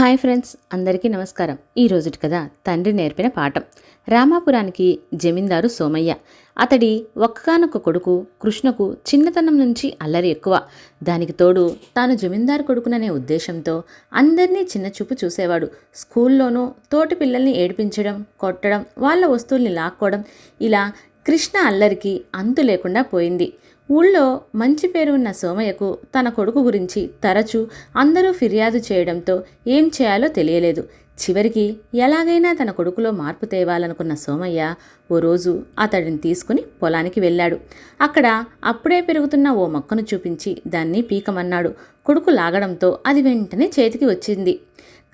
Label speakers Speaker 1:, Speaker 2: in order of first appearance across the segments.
Speaker 1: Hi friends అందరికీ నమస్కారం. ఈ రోజుటి కదా తండ్రి నేర్పిన పాఠం. రామాపురానికి జమీందారు సోమయ్య. అతడి ఒక్కగానొక్క కొడుకు కృష్ణకు చిన్నతనం నుంచి అల్లరి ఎక్కువ. దానికి తోడు తాను జమీందారు కొడుకుననే ఉద్దేశంతో అందరినీ చిన్నచూపు చూసేవాడు. స్కూల్లోనూ తోటి పిల్లల్ని ఏడిపించడం కొట్టడం వాళ్ళ వస్తువుల్ని లాక్కోవడం ఇలా కృష్ణ అల్లరికి అంతు లేకుండా పోయింది. ఊళ్ళో మంచి పేరు ఉన్న సోమయ్యకు తన కొడుకు గురించి తరచూ అందరూ ఫిర్యాదు చేయడంతో ఏం చేయాలో తెలియలేదు. చివరికి ఎలాగైనా తన కొడుకులో మార్పు తేవాలనుకున్న సోమయ్య ఓ రోజు అతడిని తీసుకుని పొలానికి వెళ్ళాడు. అక్కడ అప్పుడే పెరుగుతున్న ఓ మొక్కను చూపించి దాన్ని పీకమన్నాడు. కొడుకు లాగడంతో అది వెంటనే చేతికి వచ్చింది.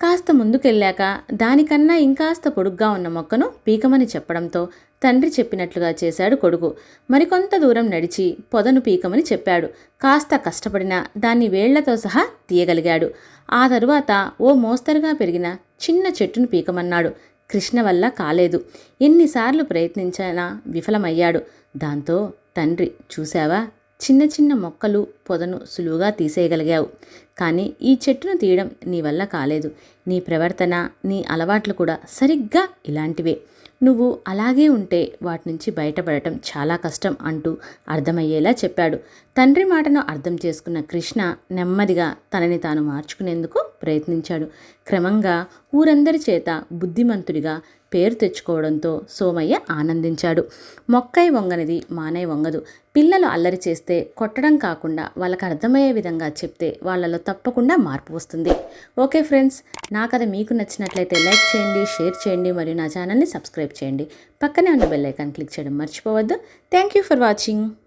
Speaker 1: కాస్త ముందుకెళ్ళాక దానికన్నా ఇంకాస్త పొడుగ్గా ఉన్న మొక్కను పీకమని చెప్పడంతో తండ్రి చెప్పినట్లుగా చేశాడు కొడుకు. మరికొంత దూరం నడిచి పొదను పీకమని చెప్పాడు. కాస్త కష్టపడినా దాన్ని వేళ్ళతో సహా తీయగలిగాడు. ఆ తరువాత ఓ మోస్తరుగా పెరిగిన చిన్న చెట్టును పీకమన్నాడు. కృష్ణ వల్ల కాలేదు. ఎన్నిసార్లు ప్రయత్నించినా విఫలమయ్యాడు. దాంతో తండ్రి చూశావా? చిన్న చిన్న మొక్కలు పొదను సులువుగా తీసేయగలిగావు. కానీ ఈ చెట్టును తీయడం నీ వల్ల కాలేదు. నీ ప్రవర్తన నీ అలవాట్లు కూడా సరిగ్గా ఇలాంటివే. నువ్వు అలాగే ఉంటే వాటి నుంచి బయటపడటం చాలా కష్టం అంటూ అర్థమయ్యేలా చెప్పాడు. తండ్రి మాటను అర్థం చేసుకున్న కృష్ణ నెమ్మదిగా తనని తాను మార్చుకునేందుకు ప్రయత్నించాడు. క్రమంగా ఊరందరి చేత బుద్ధిమంతుడిగా పేరు తెచ్చుకోవడంతో సోమయ్య ఆనందించాడు. మొక్కై వంగనిది మానై వంగదు. పిల్లలు అల్లరి చేస్తే కొట్టడం కాకుండా వాళ్ళకి అర్థమయ్యే విధంగా చెప్తే వాళ్ళలో తప్పకుండా మార్పు వస్తుంది. ఓకే ఫ్రెండ్స్ నా కథ మీకు నచ్చినట్లయితే లైక్ చేయండి షేర్ చేయండి మరియు నా ఛానల్ని సబ్స్క్రైబ్ చేయండి. పక్కనే ఉన్న బెల్ ఐకాన్ క్లిక్ చేయడం మర్చిపోవద్దు. Thank you for watching.